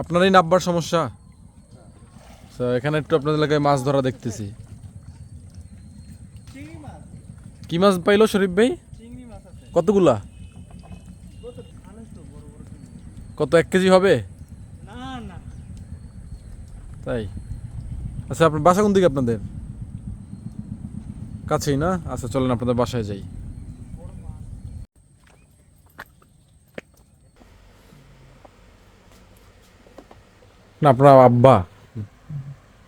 আপনারই নাব্বার সমস্যা? এখানে একটু আপনাদের এলাকায় মাছ ধরা দেখতেছি। কি মাছ পাইলো শরীফ ভাই? কতগুলা? কত এক কেজি হবে? তাই? আচ্ছা আপনার বাসা কোন দিকে আপনাদের? কাছেই না? আচ্ছা চলেন আপনাদের বাসায় যাই। না আপনার আব্বা।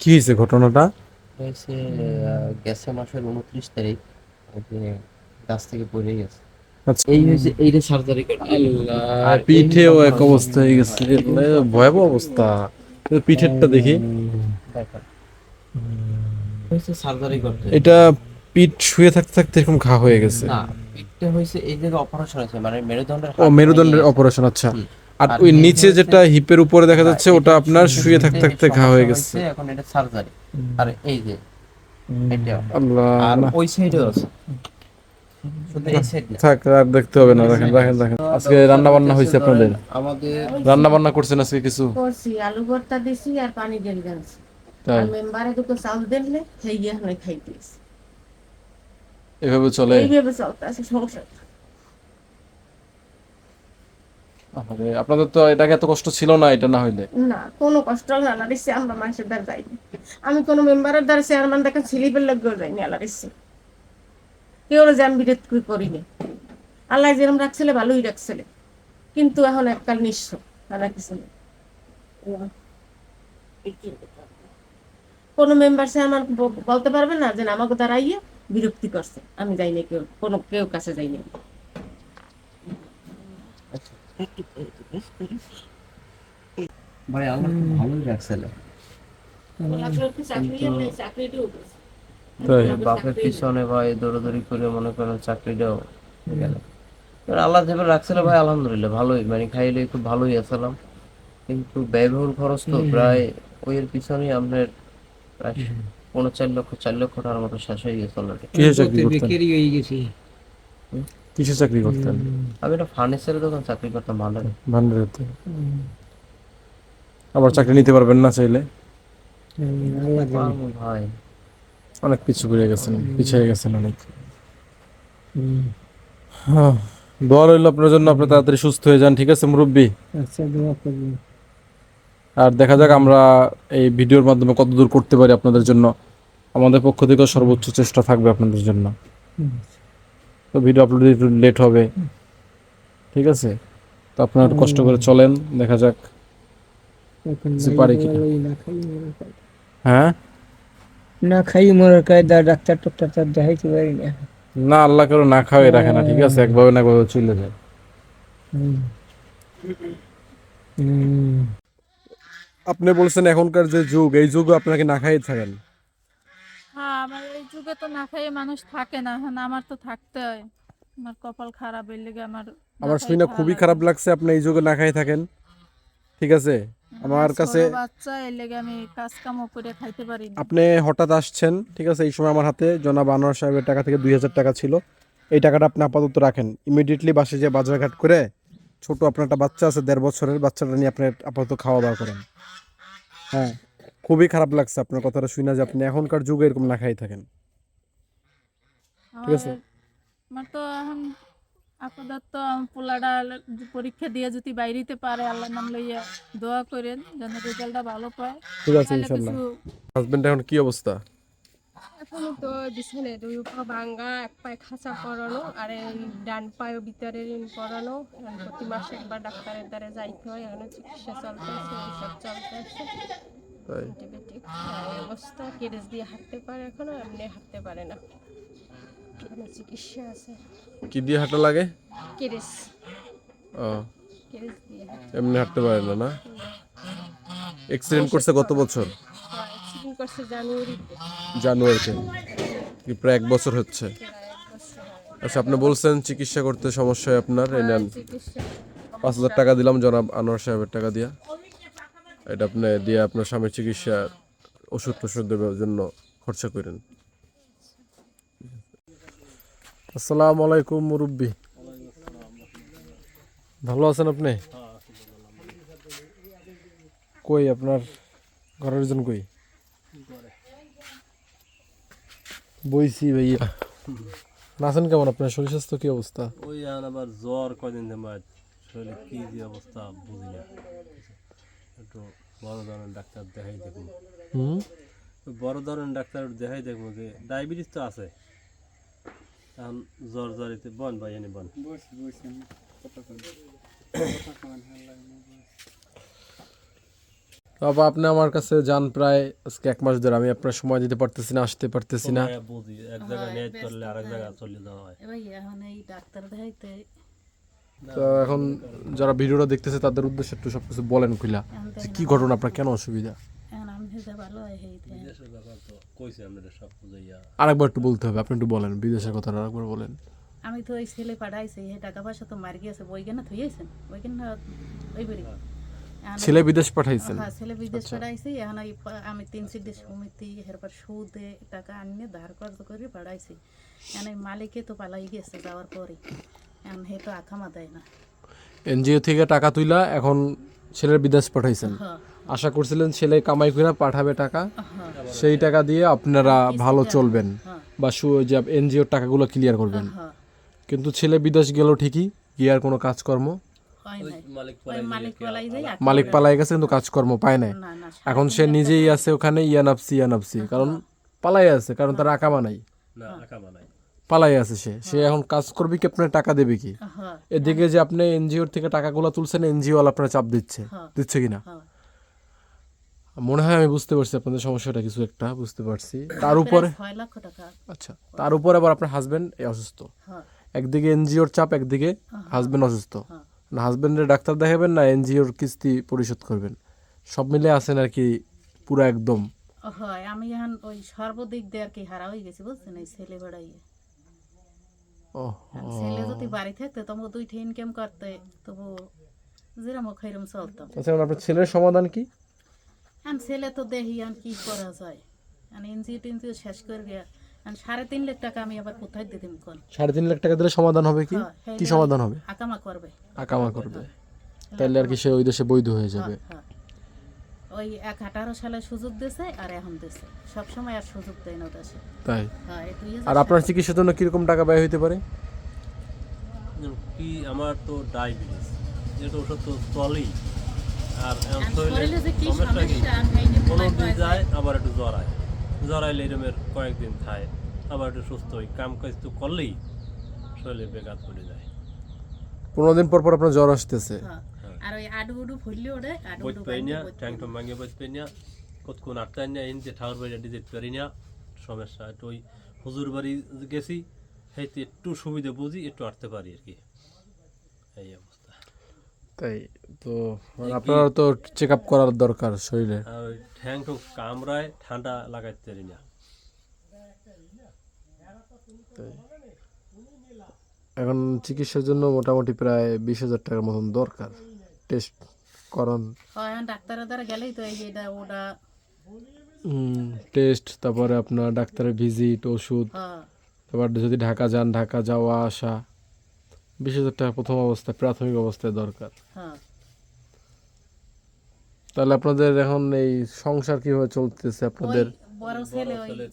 কি হয়েছে ঘটনাটা? হয়েছে গেছে মাসের উনত্রিশ তারিখ গাছ থেকে পড়ে গেছে আচ্ছা। এই হয়েছে এইটা সার্জারি করে পিঠেও এক অবস্থা হয়ে গেছে। ভয়াবহ অবস্থা। পিঠেরটা দেখি। দেখেন। সার্জারি করতে এটা পিঠ শুয়ে থাকতে থাকতে এরকম ঘা হয়ে গেছে। না পিঠটা হয়েছে এই জায়গায় অপারেশন আছে মানে মেরুদণ্ডের ও মেরুদণ্ডের অপারেশন আচ্ছা। আর ওই নিচে যেটা হিপের উপরে দেখা যাচ্ছে ওটা আপনার শুয়ে থাকতে থাকতে ঘা হয়ে গেছে। এখন এটা সার্জারি আর এই যে আল্লাহ আর ওই সাইডেও আছে। শুধু এই সাইড না থাক আর দেখতে হবে না দেখেন দেখেন দেখেন। আজকে রান্না বান্না হয়েছে আপনাদের। আমাদের রান্না বান্না করছেন আজকে কিছু? করছি আলু ভর্তা দিছি আর পানি ডেল গানছি। আর মেম্বারে দুটো চাউল দিলে খাইয়ে হলে খাইতেছি এভাবে চলে? এইভাবে চলতে আছে সংসার আরে, আপনাদের তো এটাকে এত কষ্ট ছিল না এটা না হইলে? না, কোনো কষ্ট আল্লাহ দিচ্ছে আমরা মানুষের দ্বারা যাইনি। আমি কোনো মেম্বারের দ্বারা চেয়ারম্যান দিচ্ছে কেউ যে আমি বিরোধ করিনি। আল্লাহ যেরকম রাখছিল, ভালোই রাখছিল। কিন্তু এখন এককাল নিঃস্ব, আর কিছু নেই কোনো মেম্বার চেয়ারম্যান বলতে পারবে না যে আমাকে দ্বারা বিরক্তি করছে। আমি যাইনি কেউ, কোনো কেউ কাছে যাইনি। ভাই আমার খুব ভালোই তাই বাপের পিছনে ভাই দৌড়াদৌড়ি করে মনে করেন চাকরিটাও গেল। আল্লাহ যেভাবে রাখছিল ভাই আলহামদুলিল্লাহ ভালোই। মানে খাইলে খুব ভালোই আসলাম। কিন্তু ব্যয়বহুল খরচ তো প্রায় ওই এর পিছনেই আপনার প্রায় পনেরো চার লক্ষ চার লক্ষ টাকার মতো শেষ হয়ে গেছে অলরেডি বেকারি হয়ে গেছি। কিসের চাকরি করতেন। আমি একটা ফার্নিচারের দোকান চাকরি করতাম ভান্ডারে। ভান্ডারেতে। আবার চাকরি নিতে পারবেন না চাইলে। ভাই। অনেক পিছু পড়ে গেছেন পিছিয়ে গেছেন অনেক। হ্যাঁ, দোয়া রইল আপনার জন্য আপনি তাড়াতাড়ি সুস্থ হয়ে যান ঠিক আছে মুরব্বী? আচ্ছা দোয়া করবেন। আর দেখা যাক আমরা এই ভিডিওর মাধ্যমে কত দূর করতে পারি আপনাদের জন্য। আমাদের পক্ষ থেকে সর্বোচ্চ চেষ্টা থাকবে আপনাদের জন্য। তো ভিডিও আপলোড একটু লেট হবে। ঠিক আছে? তো আপনারা একটু কষ্ট করে চলেন দেখা যাক। পারে কায়দা। হ্যাঁ? না খাই মরার কায়দা ডাক্তার টাক্তার তার দেখাইতে পারি না। না আল্লাহ কারও না খাওয়াই রাখে না ঠিক আছে? একভাবে না একভাবে চলে যায়। হুম। হুম। আপনি বলছেন এখনকার যে যুগ এই যুগ আপনাকে না খাই থাকেন। হ্যাঁ আমার যুগে তো না খেয়ে মানুষ থাকে না এখন আমার তো থাকতে হয়। আমার কপাল খারাপ এর লেগে আমার আমার শুনে খুবই খারাপ লাগছে আপনি এই যুগে না খাই থাকেন। ঠিক আছে? আমার কাছে বাচ্চা এর লেগে আমি কাজ কামও করে খাইতে পারি না আপনি হঠাৎ আসছেন ঠিক আছে? এই সময় আমার হাতে জনাব আনোয়ার সাহেবের টাকা থেকে দুই হাজার টাকা ছিল। এই টাকাটা আপনি আপাতত রাখেন। ইমিডিয়েটলি বাসে যে বাজারঘাট করে ছোট আপনার একটা বাচ্চা আছে দেড় বছরের বাচ্চাটা নিয়ে আপনি আপাতত খাওয়া দাওয়া করেন। হ্যাঁ খুবই খারাপ লাগছে আপনার কথাটা শুনে যে আপনি এখনকার যুগে এরকম না খাই থাকেন। ঠিক আছে। আমার তো এখন আপাতত পোলাটা পরীক্ষা দিয়ে যদি বাইরেতে পারে আল্লাহ নাম লইয়া দোয়া করেন যেন রেজাল্টটা ভালো পায়। ঠিক আছে কিছু হাজবেন্ড এখন কি অবস্থা? এখনও তো বিছানে দুই পা ভাঙ্গা এক পায়ে খাঁচা পরানো আর ডান পায়ে ভিতরে ঋণ পরানো প্রতি মাসে একবার ডাক্তারের দ্বারা যাইতে হয় এখনও চিকিৎসা চলতেছে এইসব চলতেছে। তাই। অ্যান্টিবায়োটিক অবস্থা কেরেস দিয়ে হাঁটতে পারে এখনও এমনি হাঁটতে পারে না। চিকিৎসা আছে। কি দিয়ে হাঁটা লাগে? কেরেস। ও। এমনি হাঁটতে পারে না না? অ্যাক্সিডেন্ট করছে গত বছর? হয় জানুয়ারিতে। কি প্রায় এক বছর হচ্ছে। হয়। আচ্ছা আপনি বলছেন চিকিৎসা করতে সমস্যা হয় আপনার এই নেন। পাঁচ হাজার টাকা দিলাম জনাব আনোয়ার সাহেবের টাকা দিয়া। এটা আপনি দিয়ে আপনার স্বামীর চিকিৎসা ওষুধ টষুধ দেওয়ার জন্য খরচা করেন। আসসালামু আলাইকুম মুরব্বী ভালো আছেন আপনি? কই আপনার ঘরের জন কই? বইছি ভাইয়া। নাচেন কেমন আপনার শরীর স্বাস্থ্য কি অবস্থা? ওই এখন আবার জ্বর কদিন ধরে শরীরে কি যে অবস্থা বুঝি না। একটু বড় ধরনের ডাক্তার দেখাই দেখুন। হুম? ওই বড় ধরনের ডাক্তার দেখাই দেখব যে ডায়াবেটিস তো আছে। এখন জ্বর জ্বরিতে বন ভাই এনে বন? বাবা আপনি আমার কাছে যান প্রায় আজকে এক মাস ধরে আমি আপনার সময় দিতে পারতেছি না আসতে পারতেছি না। বুঝি এক জায়গায় নেট করলে আরেক জায়গায় চলে যাওয়া হয়। এখন এই ডাক্তার দেখাইতে তো এখন যারা ভিডিওটা দেখতেছে তাদের উদ্দেশ্যে একটু সবকিছু বলেন খুলা যে কি ঘটনা আপনার কেন অসুবিধা? এখন আমি ভালো হয় কইছে সব বুঝাইয়া। আরেকবার একটু বলতে হবে আপনি একটু বলেন বিদেশের কথা আরেকবার বলেন। আমি তো ওই ছেলে পাঠাইছি হে টাকা পয়সা তো মার গিয়েছে বইখানে থইয়েছেন ওইখানে ওই বেরি ছেলে বিদেশ পাঠাইছেন? হ্যাঁ ছেলে বিদেশ পাঠাইছি এখন আমি তিন সিদ্ধি সমিতি এরপর সুদে টাকা আনিয়ে ধার কর্জ করে পাঠাইছি। এখন এই মালিকে তো পালাই গেছে যাওয়ার পরে। এখন হে তো আখামা দেয় না। এনজিও থেকে টাকা তুইলা এখন ছেলের বিদেশ পাঠাইছেন। হ্যাঁ। আশা করছিলেন ছেলে কামাই করে পাঠাবে টাকা। সেই টাকা দিয়ে আপনারা ভালো চলবেন বা যে এনজিওর টাকাগুলো ক্লিয়ার করবেন। কিন্তু ছেলে বিদেশ গেল ঠিকই, গিয়ে আর কোনো কাজকর্ম? মালিক পালাই গেছে কিন্তু কাজকর্ম পায় নাই। এখন সে নিজেই আছে ওখানে ইয়ানাপসি ইয়ানাপসি কারণ পালাই আছে, কারণ তার নাই। আঁকা বানাই পালাই আছে সে। সে এখন কাজ করবে কি, আপনার টাকা দেবে কি? এদিকে যে আপনি এনজিওর থেকে টাকাগুলো তুলছেন এনজিও আপনার চাপ দিচ্ছে। দিচ্ছে কিনা? মনে হয় আমি বুঝতে পারছি আপনাদের সমস্যাটা কিছু একটা বুঝতে পারছি। তার উপরে আচ্ছা তার উপরে আবার আপনার হাজবেন্ড অসুস্থ। হ্যাঁ। একদিকে এনজিওর চাপ একদিকে হাজবেন্ড অসুস্থ। হ্যাঁ। না হাজবেন্ডের ডাক্তার দেখাবেন না এনজিওর কিস্তি পরিশোধ করবেন। সব মিলে আছেন আর কি পুরো একদম। হয় আমি এখন ওই সর্বদিক দিয়ে আর কি হারা হয়ে গেছি বুঝছেন? এই ছেলে বেড়াইয়ে। ও ছেলে যদি বাড়ি থাকতে তবু দুইটা ইনকাম করতে তবু যেরম চলতাম আচ্ছা আপনার ছেলের সমাধান কি? এখন ছেলে তো দেখি এখন কি করা যায়। এখন এনজিও টেনজিও শেষ করে গিয়া সাড়ে তিন লাখ টাকা আমি আবার কোথায় দিতাম কোন সাড়ে তিন লাখ টাকা দিলে সমাধান হবে কি? হ্যাঁ, কি হ্যাঁ, সমাধান হবে? আকামা করবে। আকামা করবে। তাইলে আর কি সে ওই দেশে বৈধ হয়ে যাবে। হ্যাঁ ওই এক আঠারো সালে সুযোগ দিছে আর এখন দিছে সবসময় আর সুযোগ দেয় না দেশে। তাই? হ্যাঁ আর আপনার চিকিৎসার জন্য কীরকম টাকা ব্যয় হইতে পারে? কি আমার তো ডায়াবেটিস যেটা ওষুধ তো চলেই। আর এখন আর শরীরে শরীরে যে কি? সমস্যা কোনো দিন যায় আবার একটু জ্বর আয়। জ্বর আইলে এরমের কয়েকদিন খায় আবার একটু সুস্থ হই কাম কাজ তো করলেই শরীরে বেঘাত পড়ে যায়। পনেরো দিন পর পর আপনার জ্বর আসতেছে। হ্যাঁ। আর ওই আডু উডু ফুললে ওরে আডু উডু পাই না ট্যাং কতক্ষণ আটটা না এন যে না সমস্যা। একটু ওই হুজুর বাড়ি গেছি সেইতে একটু সুবিধা বুঝি একটু আটতে পারি আর কি। এই অবস্থা। তাই তো আপনার তো চেক আপ করার দরকার শরীরে। আর ওই ঠ্যাং টং কামড়ায় ঠান্ডা লাগাইতে পারি না। এখন চিকিৎসার জন্য মোটামুটি প্রায় বিশ হাজার টাকার মতন দরকার। টেস্ট করান। হয় এখন ডাক্তারের দ্বারা গেলেই তো এই যে এটা ওটা। টেস্ট তারপরে আপনার ডাক্তারের ভিজিট ওষুধ। হ্যাঁ। তারপর যদি ঢাকা যান ঢাকা যাওয়া আসা। বিশ হাজার টাকা প্রথম অবস্থায় প্রাথমিক অবস্থায় দরকার। হ্যাঁ। তাহলে আপনাদের এখন এই সংসার কীভাবে চলতেছে আপনাদের? বড়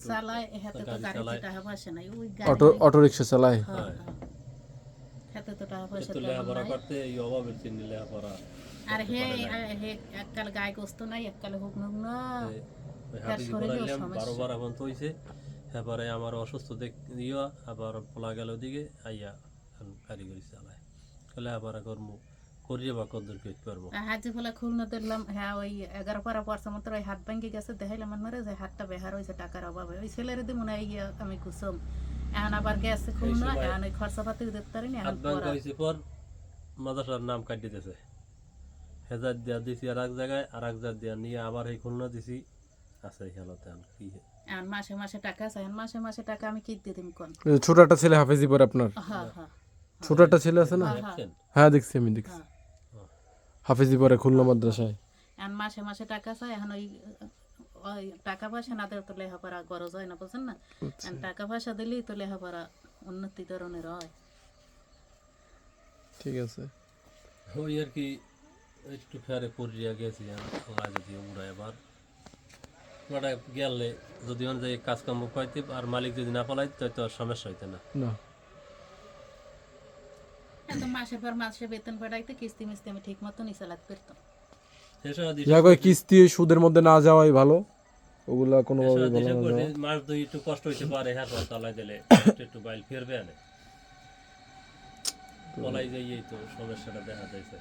চালায় হাতে তো গাড়িতে টাকা পয়সা নাই ওই গাড়ি অটো অটো রিক্সা চালায়? হ্যাঁ, হ্যাঁ। আর হে হে এককাল গায়ে গোস্ত নাই এককাল হুক নুক না। বারো বার এখন তো হইছে। এবারে আমার অসুস্থ দেখ আবার পোলা গেল দিকে আইয়া এখন কারিগরি চালায়। তাহলে আবার কর্ম। করিয়ে বা কদ্দুর পারব। হাজি ফলে খুলনা দিলাম হ্যাঁ ওই এগারো পারা পড়ছে মাত্র ওই হাত ভাঙ্গি গেছে দেখাইলাম মনে যে হাতটা বেহার হয়েছে টাকার অভাবে। ওই ছেলের দি মনে হয় আমি কুসুম। এখন আবার গেছে খুলনা এখন ওই খরচা পাতি দিতে পারিনি হাত ভাঙা পড়া। হয়েছে পর মাদাসার নাম কাটিয়ে দিতেছে হেজার দিয়া দিছি আর এক জায়গায় আর এক নিয়ে আবার এই খুলনা দিছি। আছে খেলাতে কি। এখন মাসে মাসে টাকা আছে এখন মাসে মাসে টাকা আমি কি দিয়ে দিম কোন? ছোট একটা ছেলে হাফেজি পরে আপনার? হ্যাঁ হ্যাঁ ছোট একটা ছেলে আছে না? হ্যাঁ দেখছি আমি দেখছি। হাফেজি পরে খুলনা মাদ্রাসায়। এখন মাসে মাসে টাকা চাই এখন ওই ওই টাকা পয়সা না দেওয়া তো লেখাপড়া গরজ হয় না বুঝছেন না? এখন টাকা পয়সা দিলেই তো লেখাপড়া উন্নতি ধরনের হয়। ঠিক আছে। ওই আর কি একটু ফেরে পড়িয়া গেছি আল্লাহ যদি উড়ায় আবার ওটা গেলে যদি অন্য জায়গায় কাজ পাইতে আর মালিক যদি না পালাই তো আর সমস্যা হইতে না। না এত পর মাসে বেতন পাঠাইতে কিস্তি মিস্তি আমি ঠিক মতো নিচালাত করতাম। এসব যা কিস্তি সুদের মধ্যে না যাওয়াই ভালো। ওগুলা কোনোভাবে মাস ভালো না করে দুই একটু কষ্ট হইতে পারে হ্যাঁ পর তালাই দিলে একটু বাইল ফিরবে আনে। বলাই যাই তো সমস্যাটা দেখা যাইছে।